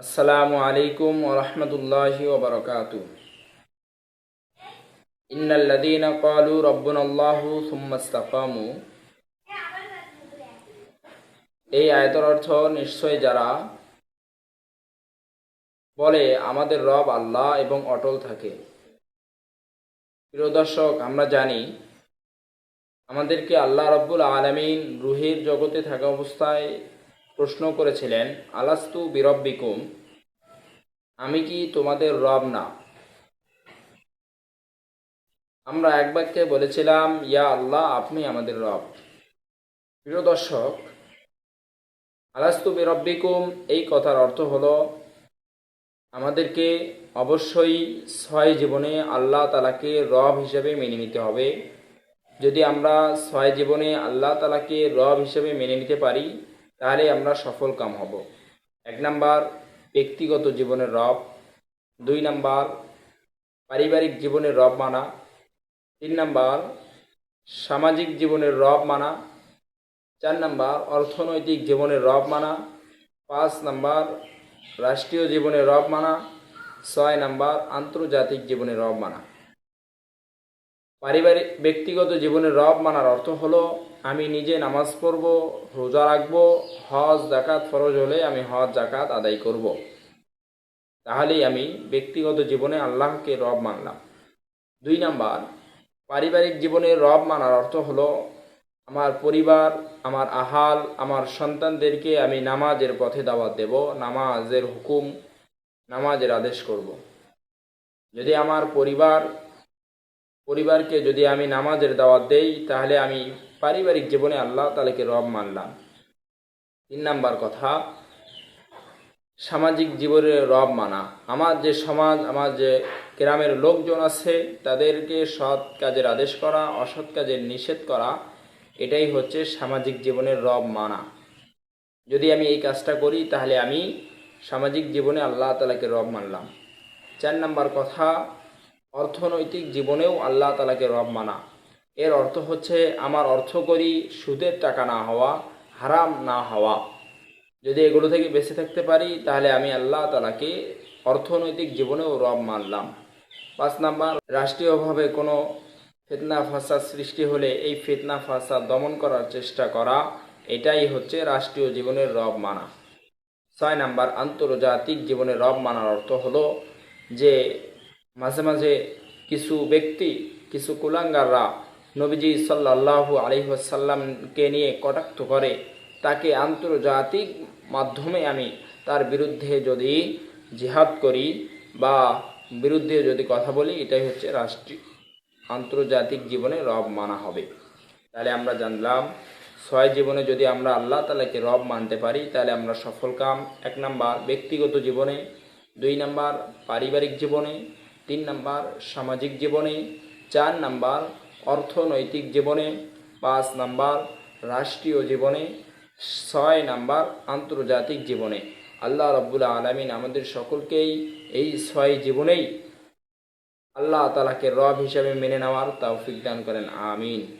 আসসালামু আলাইকুম ওরহমতুল্লাহি ওবরকাত ইন্নাল্লাযীনা ক্বালু রাব্বুনাল্লাহু সুম্মা ইসতাকামু। এই আয়তের অর্থ নিশ্চয় যারা বলে, আমাদের রব আল্লাহ এবং অটল থাকে। প্রিয় দর্শক, আমরা জানি আমাদেরকে আল্লাহ রব্বুল আলমিন রুহের জগতে থাকা অবস্থায় প্রশ্ন করেছিলেন, আলাস্তু বিরব্বিকুম? আমি কি তোমাদের রব না? আমরা এক বাক্যে বলেছিলাম, ইয়া আল্লাহ, আপনি আমাদের রব। প্রিয় দর্শক, আলাস্তু বিরব্বিকুম? এই কথার অর্থ হলো, আমাদেরকে অবশ্যই ছয় জীবনে আল্লাহ তালাকে রব হিসেবে মেনে নিতে হবে। যদি আমরা ছয় জীবনে আল্লাহ তালাকে রব হিসেবে মেনে নিতে পারি তাহলে আমরা সফল কাম হব। এক নাম্বার, ব্যক্তিগত জীবনের রব। দুই নাম্বার, পারিবারিক জীবনের রব মানা। তিন নাম্বার, সামাজিক জীবনের রব মানা। চার নাম্বার, অর্থনৈতিক জীবনের রব মানা। পাঁচ নাম্বার, রাষ্ট্রীয় জীবনের রব মানা। ছয় নাম্বার, আন্তর্জাতিক জীবনের রব মানা। পারিবারিক ব্যক্তিগত জীবনের রব মানার অর্থ হলো, আমি নিজে নামাজ পড়ব, রোজা রাখব, হজ জাকাত ফরজ হলে আমি হজ জাকাত আদায় করব। তাহলেই আমি ব্যক্তিগত জীবনে আল্লাহকে রব মানলাম দুই নাম্বার, পারিবারিক জীবনে রব মানার অর্থ হলো, আমার পরিবার, আমার আহাল, আমার সন্তানদেরকে আমি নামাজের পথে দাওয়াত দেব, নামাজের হুকুম, নামাজের আদেশ করব। যদি আমার পরিবার পরিবারকে যদি আমি নামাজের দাওয়াত দেই, তাহলে আমি পারিবারিক জীবনে আল্লাহ তালাকে রব মানলাম। তিন নাম্বার কথা, সামাজিক জীবনে রব মানা। আমার যে সমাজ, আমার যে গ্রামের লোকজন আছে, তাদেরকে সৎ কাজের আদেশ করা, অসৎ কাজের নিষেধ করা, এটাই হচ্ছে সামাজিক জীবনের রব মানা। যদি আমি এই কাজটা করি, তাহলে আমি সামাজিক জীবনে আল্লাহ তালাকে রব মানলাম। চার নাম্বার কথা অর্থনৈতিক জীবনেও আল্লাহ তালাকে রব মানা। এর অর্থ হচ্ছে, আমার অর্থ করি, সুদের টাকা না হওয়া, হারাম না হওয়া। যদি এগুলো থেকে বেঁচে থাকতে পারি, তাহলে আমি আল্লাহ তালাকে অর্থনৈতিক জীবনেও রব মানলাম। পাঁচ নাম্বার, রাষ্ট্রীয়ভাবে কোনো ফেতনা ফাসাদ সৃষ্টি হলে এই ফেতনা ফাসাদ দমন করার চেষ্টা করা, এটাই হচ্ছে রাষ্ট্রীয় জীবনের রব মানা। ছয় নাম্বার, আন্তর্জাতিক জীবনের রব মানার অর্থ হলো যে মাঝে মাঝে কিছু ব্যক্তি, কিছু কুলাঙ্গাররা নবীজি সাল্লাহু আলিহাসাল্লামকে নিয়ে কটাক্ত করে, তাকে আন্তর্জাতিক মাধ্যমে আমি তার বিরুদ্ধে যদি জিহাদ করি বা বিরুদ্ধে যদি কথা বলি, এটাই হচ্ছে রাষ্ট্রীয় আন্তর্জাতিক জীবনে রব মানা হবে। তাহলে আমরা জানলাম, ছয় জীবনে যদি আমরা আল্লাহ তালাকে রব মানতে পারি, তাহলে আমরা সফল কাম। এক নাম্বার, ব্যক্তিগত জীবনে। দুই নাম্বার, পারিবারিক জীবনে। তিন নাম্বার, সামাজিক জীবনে, চার নাম্বার, অর্থনৈতিক জীবনে, পাঁচ নাম্বার, রাষ্ট্রীয় জীবনে, ছয় নাম্বার, আন্তর্জাতিক জীবনে। আল্লাহ রব্বুল আলমিন আমাদের সকলকেই এই ছয় জীবনেই আল্লাহ তালাকে রব হিসাবে মেনে নেওয়ার তৌফিক দান করেন। আমিন।